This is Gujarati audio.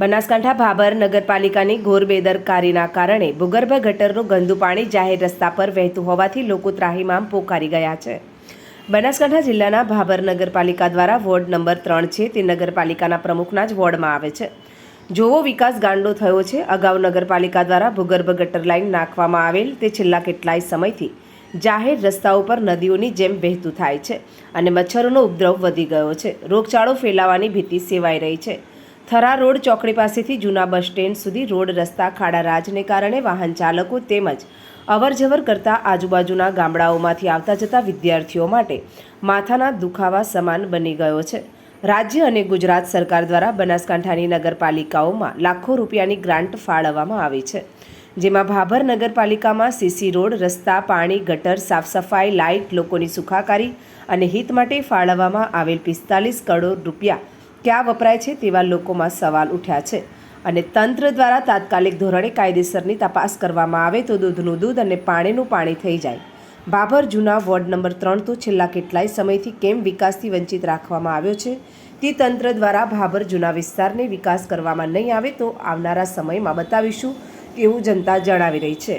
બનાસકાંઠા ભાભર નગરપાલિકાની ઘોર બેદરકારીના કારણે ભૂગર્ભ ગટરનું ગંદુ પાણી જાહેર રસ્તા પર વહેતું હોવાથી લોકો ત્રાહીમામ પોકારી ગયા છે. બનાસકાંઠા જિલ્લાના ભાભર નગરપાલિકા દ્વારા વોર્ડ નંબર ત્રણ છે તે નગરપાલિકાના પ્રમુખના જ વોર્ડમાં આવે છે. જોવો વિકાસ ગાંડો થયો છે. અગાઉ નગરપાલિકા દ્વારા ભૂગર્ભ ગટર લાઇન નાખવામાં આવેલ તે છેલ્લા કેટલાય સમયથી જાહેર રસ્તાઓ પર નદીઓની જેમ વહેતું થાય છે અને મચ્છરોનો ઉપદ્રવ વધી ગયો છે. રોગચાળો ફેલાવાની ભીતિ સેવાઈ રહી છે. થરા રોડ ચોકડી પાસેથી જૂના બસ સ્ટેન્ડ સુધી રોડ, રસ્તા, ખાડા રાજને કારણે વાહન ચાલકો તેમજ અવરજવર કરતા આજુબાજુના ગામડાઓમાંથી આવતા જતા વિદ્યાર્થીઓ માટે માથાના દુખાવા સમાન બની ગયો છે. રાજ્ય અને ગુજરાત સરકાર દ્વારા બનાસકાંઠાની નગરપાલિકાઓમાં લાખો રૂપિયાની ગ્રાન્ટ ફાળવવામાં આવી છે. જેમાં ભાભર નગરપાલિકામાં સીસી રોડ, રસ્તા, પાણી, ગટર સાફ સફાઈ લાઇટ, લોકોની સુખાકારી અને હિત માટે ફાળવવામાં આવેલ પિસ્તાલીસ કરોડ રૂપિયા ક્યાં વપરાય છે તેવા લોકોમાં સવાલ ઉઠ્યા છે. અને તંત્ર દ્વારા તાત્કાલિક ધોરણે કાયદેસરની તપાસ કરવામાં આવે તો દૂધનું દૂધ અને પાણીનું પાણી થઈ જાય. બાબર જૂના વોર્ડ નંબર ત્રણ તો છેલ્લા કેટલાય સમયથી કેમ વિકાસથી વંચિત રાખવામાં આવ્યો છે? તે તંત્ર દ્વારા ભાભર જૂના વિસ્તારને વિકાસ કરવામાં નહીં આવે તો આવનારા સમયમાં બતાવીશું તેવું જનતા જણાવી રહી છે.